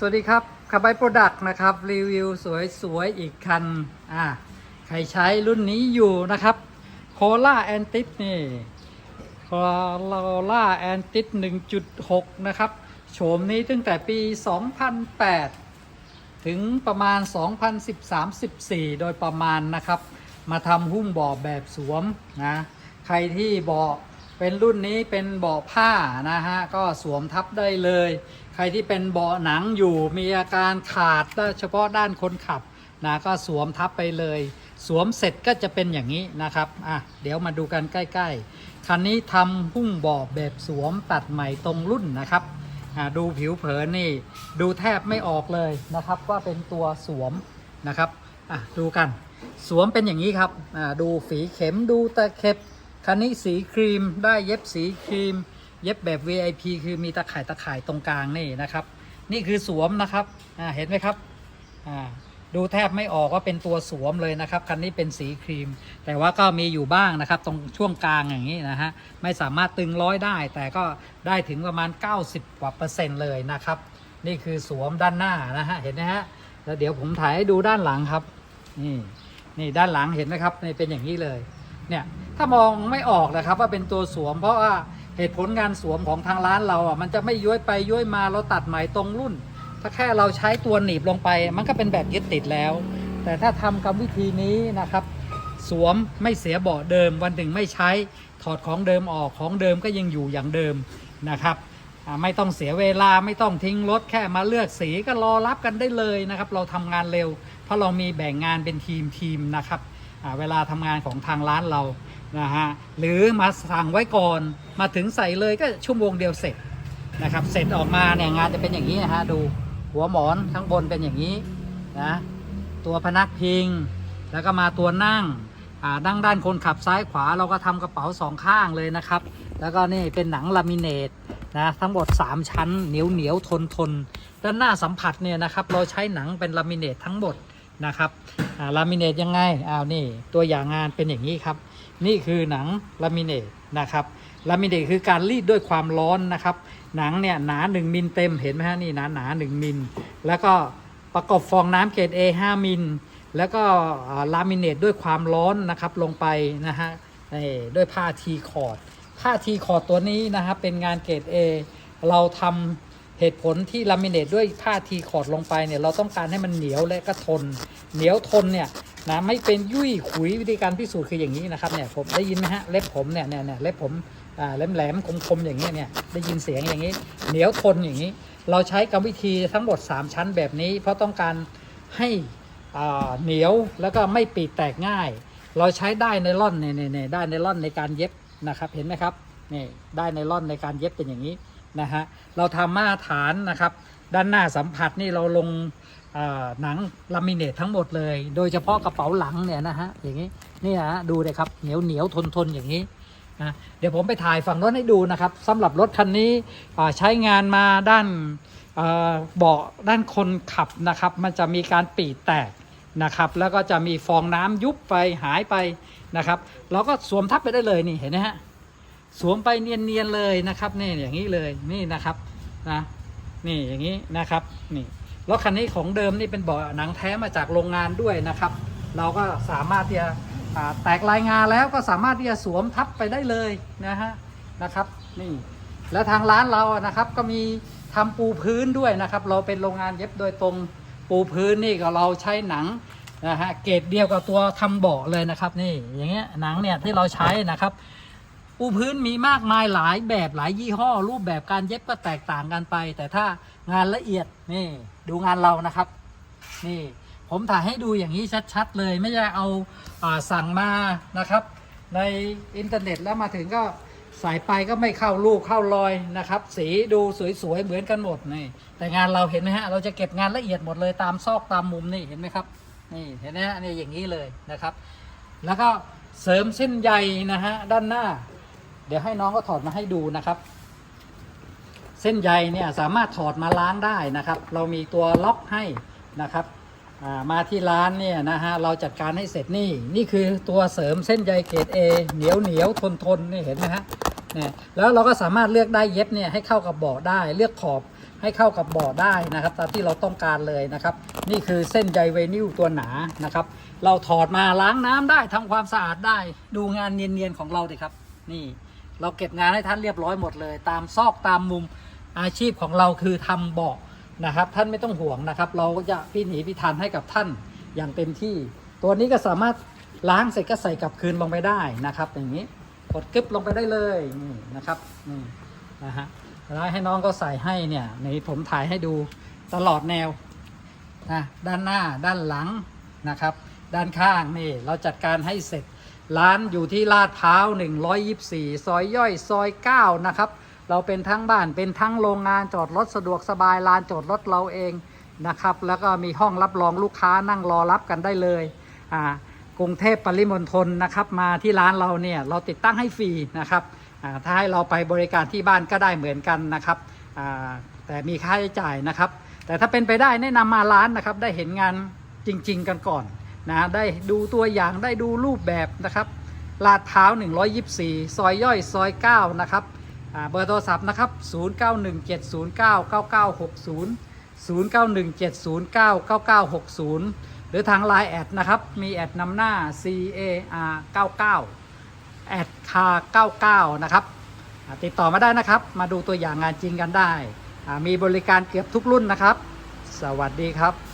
สวัสดีครับคาบายโปรดักต์นะครับ รีวิวสวย ๆ อีกคัน อ่า ใครใช้รุ่นนี้อยู่นะครับโคล่าแอนติสนี่โคล่าแอนติส1.6 นะครับ โฉมนี้ตั้งแต่ปี 2008 ถึงประมาณ 2013-14 โดยประมาณนะครับ มาทำหุ้มเบาะแบบสวมนะ ใครที่เบาะเป็นรุ่นนี้เป็นเบาะผ้านะฮะ ก็สวมทับได้เลย ครที่เป็นเบาะหนังอยู่มีอาการขาดเฉพาะด้านคนขับนะก็สวมทับไปเลย สวมเสร็จก็จะเป็นอย่างนี้นะครับอะเดี๋ยวมาดูกันใกล้ๆ คันนี้ทำหุ้มเบาะแบบสวมตัดใหม่ตรงรุ่นนะครับอ่าดูผิวเผินนี่ดูแทบไม่ออกเลยนะครับว่าเป็นตัวสวมนะครับอะดูกันสวมเป็นอย่างนี้ครับอ่าดูฝีเข็มดูตะเข็บคันนี้สีครีมได้เย็บสีครีม เย็บแบบ VIP คือมีตะข่ายตะข่ายตรงกลางนี่นะครับ นี่คือสวมนะครับเห็นไหมครับดูแทบไม่ออกว่าเป็นตัวสวมเลยนะครับ คันนี้เป็นสีครีม แต่ว่าก็มีอยู่บ้างนะครับ ตรงช่วงกลางอย่างนี้นะฮะไม่สามารถตึงร้อยได้ แต่ก็ได้ถึงประมาณ 90กว่าเปอร์เซ็นต์เลยนะครับ นี่คือสวมด้านหน้านะฮะเห็นไหมฮะแล้วเดี๋ยวผมถ่ายให้ดูด้านหลังครับนี่นี่ด้านหลังเห็นไหมครับนี่เป็นอย่างนี้เลยเนี่ยถ้ามองไม่ออกนะครับว่าเป็นตัวสวมเพราะว่า เหตุผลงานสวมของทางร้านเราอะมันจะไม่ย้วยไปย้วยมาเราตัดใหมตรงรุ่น ถ้าแค่เราใช้ตัวหนีบลงไป มันก็เป็นแบบยึดติดแล้ว แต่ถ้าทำกรรมวิธีนี้นะครับ สวมไม่เสียเบาะเดิม วันหนึ่งไม่ใช้ถอดของเดิมออกของเดิมก็ยังอยู่อย่างเดิมนะครับไม่ต้องเสียเวลาไม่ต้องทิ้งรถแค่มาเลือกสีก็รอรับกันได้เลยนะครับ เราทำงานเร็ว เพราะเรามีแบ่งงานเป็นทีมทีมนะครับเวลาทำงานของทางร้านเรานะฮะหรือมาสั่งไว้ก่อนมาถึงใส่เลยก็ชั่วโมงเดียวเสร็จนะครับเสร็จออกมาเนี่ยงานจะเป็นอย่างนี้นะฮะดูหัวหมอนข้างบนเป็นอย่างนี้นะตัวพนักพิง แล้วก็มาตัวนั่งอ่าดั้งด้านคนขับซ้ายขวาเราก็ทำกระเป๋าสองข้างเลยนะครับ แล้วก็นี่เป็นหนังลามิเนตนะทั้งหมด 3 ชั้นเหนียวเหนียวทนทนด้านหน้าสัมผัสเนี่ยนะครับเราใช้หนังเป็นลามิเนตทั้งหมด นะครับลามิเนตยังไงอ้าวนี่ตัวอย่างงานเป็นอย่างนี้ครับ นี่คือหนังลามิเนตนะครับลามิเนตคือการรีดด้วยความร้อนนะครับ หนังเนี่ยหนา 1 มิลเต็มเห็นไหมฮะนี่หนาหนา1มิลแล้วก็ประกอบฟองน้ำเกรด A 5 มิลแล้วก็ลามิเนตด้วยความร้อนนะครับลงไปนะฮะนี่ด้วยผ้าทีคอร์ดผ้าทีคอร์ดตัวนี้นะครับเป็นงานเกรด A เราทำ เหตุผลที่ลามิเนตด้วยผ้าทีคอร์ดลงไปเนี่ยเราต้องการให้มันเหนียวและก็ทน เหนียวทนเนี่ยนะไม่เป็นยุ่ยขุยวิธีการพิสูจน์คืออย่างนี้นะครับเนี่ยผมได้ยินไหมฮะเล็บผมเนี่ยเนี่ยเนี่ยเล็บผมอ่าแหลมแหลมๆคมๆอย่างเงี้ยเนี่ยได้ยินเสียงอย่างนี้ เหนียวทนอย่างนี้ เราใช้กรรมวิธีทั้งหมด 3 ชั้นแบบนี้ เพราะต้องการให้อ่าเหนียวแล้วก็ไม่ปีกแตกง่าย เราใช้ได้ในร่อนเนี่ยเนี่ยได้ในร่อนในการเย็บนะครับเห็นไหมครับนี่ได้ในร่อนในการเย็บเป็นอย่างนี้ นะฮะเราทำมาตรฐานนะครับ ด้านหน้าสัมผัสนี่เราลงหนังลามิเนตทั้งหมดเลย โดยเฉพาะกระเป๋าหลังเนี่ยนะฮะอย่างนี้นี่ฮะดูเลยครับเหนียวเหนียวทนทนอย่างนี้นะเดี๋ยวผมไปถ่ายฝั่งรถให้ดูนะครับสำหรับรถคันนี้ใช้งานมาด้านเบาะด้านคนขับนะครับ มันจะมีการปีแตกนะครับ แล้วก็จะมีฟองน้ำยุบไปหายไปนะครับ เราก็สวมทับไปได้เลยนี่เห็นไหมฮะ สวมไปเนียนๆเลยนะครับนี่อย่างนี้เลยนี่นะครับนะนี่อย่างนี้นะครับนี่รถคันนี้ของเดิมนี่เป็นเบาะหนังแท้มาจากโรงงานด้วยนะครับ เราก็สามารถที่จะแตกลายงานแล้วก็สามารถที่จะสวมทับไปได้เลยนะฮะนะครับนี่แล้วทางร้านเราอะนะครับก็มีทำปูพื้นด้วยนะครับ เราเป็นโรงงานเย็บโดยตรงปูพื้นนี่ก็เราใช้หนังนะฮะเกรดเดียวกับตัวทำเบาะเลยนะครับ นี่อย่างเงี้ยหนังเนี่ยที่เราใช้นะครับ ปูพื้นมีมากมายหลายแบบหลายยี่ห้อ รูปแบบการเย็บก็แตกต่างกันไป แต่ถ้างานละเอียดนี่ดูงานเรานะครับ นี่ผมถ่ายให้ดูอย่างนี้ชัดๆ เลยไม่ใช่เอาอาสั่งมานะครับ ในอินเทอร์เน็ตแล้วมาถึงก็ใส่ไปก็ไม่เข้าลูกเข้ารอยนะครับ สีดูสวยๆเหมือนกันหมดนี่แต่งานเราเห็นไหมฮะเราจะเก็บงานละเอียดหมดเลยตามซอกตามมุมนี่เห็นไหมครับนี่เห็นไหมฮะนี่อย่างนี้เลยนะครับ แล้วก็เสริมเส้นใยนะฮะด้านหน้า เดี๋ยวให้น้องก็ถอดมาให้ดูนะครับ เส้นใยเนี่ยสามารถถอดมาล้างได้นะครับ เรามีตัวล็อกให้นะครับามาที่ร้านเนี่ยนะฮะเราจัดการให้เสร็จนี่นี่คือตัวเสริมเส้นใยเกรด A เหนียวเหนียวทนทนนี่เห็นไหมฮะเนี่ยแล้วเราก็สามารถเลือกได้เย็บเนี่ยให้เข้ากับบาะได้เลือกขอบให้เข้ากับบาะได้นะครับ ตามที่เราต้องการเลยนะครับ นี่คือเส้นใยไวนิลตัวหนานะครับ เราถอดมาล้างน้ำได้ทำความสะอาดได้ ดูงานเนียนๆของเราดิครับ นี่ เราเก็บงานให้ท่านเรียบร้อยหมดเลย ตามซอกตามมุมอาชีพของเราคือทำเบาะนะครับ ท่านไม่ต้องห่วงนะครับ เราก็จะพิถีพิถันให้กับท่านอย่างเต็มที่ ตัวนี้ก็สามารถล้างเสร็จก็ใส่กลับคืนลงไปได้นะครับ อย่างนี้กดกึ๊บลงไปได้เลยนี่นะครับนี่นะฮะแล้วให้น้องก็ใส่ให้เนี่ยในผมถ่ายให้ดูตลอดแนวนะด้านหน้าด้านหลังนะครับ ด้านข้างนี่เราจัดการให้เสร็จ ร้านอยู่ที่ลาดพร้าว124 ซอยย่อยซอย 9 นะครับ เราเป็นทั้งบ้านเป็นทั้งโรงงานจอดรถสะดวกสบายลานจอดรถเราเองนะครับ แล้วก็มีห้องรับรองลูกค้านั่งรอรับกันได้เลยอ่ากรุงเทพปริมณฑลนะครับ มาที่ร้านเราเนี่ยเราติดตั้งให้ฟรีนะครับอ่าถ้าให้เราไปบริการที่บ้านก็ได้เหมือนกันนะครับอ่าแต่มีค่าใช้จ่ายนะครับ แต่ถ้าเป็นไปได้แนะนำมาร้านนะครับ ได้เห็นงานจริง ๆ กันก่อน นะได้ดูตัวอย่างได้ดูรูปแบบนะครับลาดพร้าว 124 ซอยย่อยซอย 9 นะครับเบอร์โทรศัพท์นะครับ 0917099960 0917099960 หรือทาง Line แอดนะครับ มีแอดนำหน้า CAR 99แอดคา99 นะครับ ติดต่อมาได้นะครับ มาดูตัวอย่างงานจริงกันได้ มีบริการเกือบทุกรุ่นนะครับ สวัสดีครับ